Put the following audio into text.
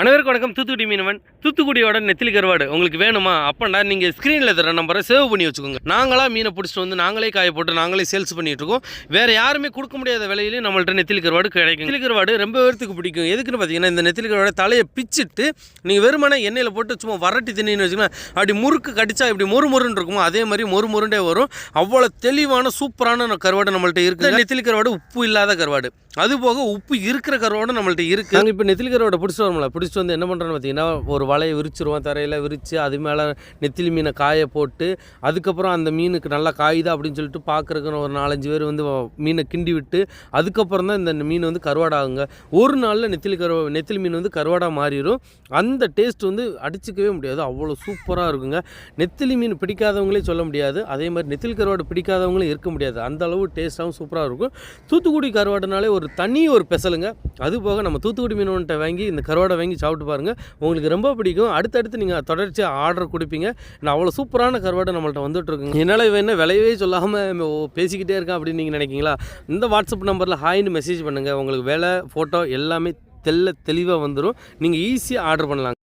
அனைவருக்கும் வணக்கம். தூத்துக்குடி மீனவன் தூத்துக்குடியோட நெத்திலி கருவாடு. உங்களுக்கு வேணுமா? அப்பண்டா நீங்கள் ஸ்க்ரீனில் தர நம்பரை சேவ் பண்ணி வச்சுக்கோங்க. நாங்களாக மீனை பிடிச்சிட்டு வந்து நாங்களே காய போட்டு நாங்களே சேல்ஸ் பண்ணிகிட்ருக்கோம் இருக்கோம். வேறு யாருமே கொடுக்க முடியாத விலையிலையும் நம்மள்ட்ட நெத்திலி கருவாடு கிடைக்கும் நெத்திலி கருவாடு ரொம்ப பேர்த்துக்கு பிடிக்கும். எதுக்குன்னு பார்த்தீங்கன்னா இந்த நெத்திலி கருவாடை தலையை பிச்சிட்டு நீங்கள் வெறுமனே எண்ணெயில் போட்டு சும்மா வரட்டி தின்னு வச்சுக்கோங்க அப்படி முறுக்கு கடிச்சா இப்படி மொறு மொறுன்னு இருக்குமோ அதே மாதிரி மொறு மொருண்டே வரும். அவ்வளோ தெளிவான சூப்பரான கருவாடு நம்மள்ட்ட இருக்குது. நெத்திலி கருவாடு உப்பு இல்லாத கருவாடு. அது போக உப்பு இருக்கிற கருவாடு நம்மள்ட்ட இருக்குது நாங்கள் இப்போ நெத்திலி கரோட பிடிச்சிட்டு வரோம்ல பிடிச்சிட்டு வந்து என்ன பண்ணுறோன்னு பார்த்தீங்கன்னா ஒரு வலையை விரிச்சிருவோம் தரையில் விரித்து அது மேலே நெத்திலி மீனை காய போட்டு அதுக்கப்புறம் அந்த மீனுக்கு நல்லா காயுதா அப்படின்னு சொல்லிட்டு பார்க்குறக்குன்னு ஒரு நாலஞ்சு பேர் வந்து மீனை கிண்டி விட்டு அதுக்கப்புறம் தான் இந்த மீன் வந்து கருவாடாகுங்க. ஒரு நாளில் நெத்திலி கருவா நெத்திலி மீன் வந்து கருவாடாக மாறிடும் அந்த டேஸ்ட் வந்து அடிச்சுக்கவே முடியாது. அவ்வளோ சூப்பராக இருக்குங்க. நெத்திலி மீன் பிடிக்காதவங்களே சொல்ல முடியாது. அதே மாதிரி நெத்திலி கருவாடு பிடிக்காதவங்களும் இருக்க முடியாது. அந்த அளவு டேஸ்ட்டாகவும் சூப்பராக இருக்கும். தூத்துக்குடி கருவாடுனாலே ஒரு ஒரு தனி ஒரு பெசலுங்க. அது போக நம்ம தூத்துக்குடி மீனவன்கிட்ட வாங்கி இந்த கருவாடை வாங்கி சாப்பிட்டு பாருங்கள் உங்களுக்கு ரொம்ப பிடிக்கும். அடுத்தடுத்து நீங்கள் தொடர்ச்சியாக ஆர்டர் கொடுப்பீங்க. நான் அவ்வளோ சூப்பரான கருவாடை நம்மள்ட்ட வந்துட்டுருக்குங்க. என்னால் இவன் என்ன விலையவே சொல்லாமல் பேசிக்கிட்டே இருக்கேன் அப்படின்னு நீங்கள் நினைக்கிங்களா இந்த வாட்ஸ்அப் நம்பரில் ஹாய்னு மெசேஜ் பண்ணுங்கள் உங்களுக்கு விலை ஃபோட்டோ எல்லாமே தெல்ல தெளிவாக வந்துடும் நீங்கள் ஈஸியாக ஆர்டர் பண்ணலாங்க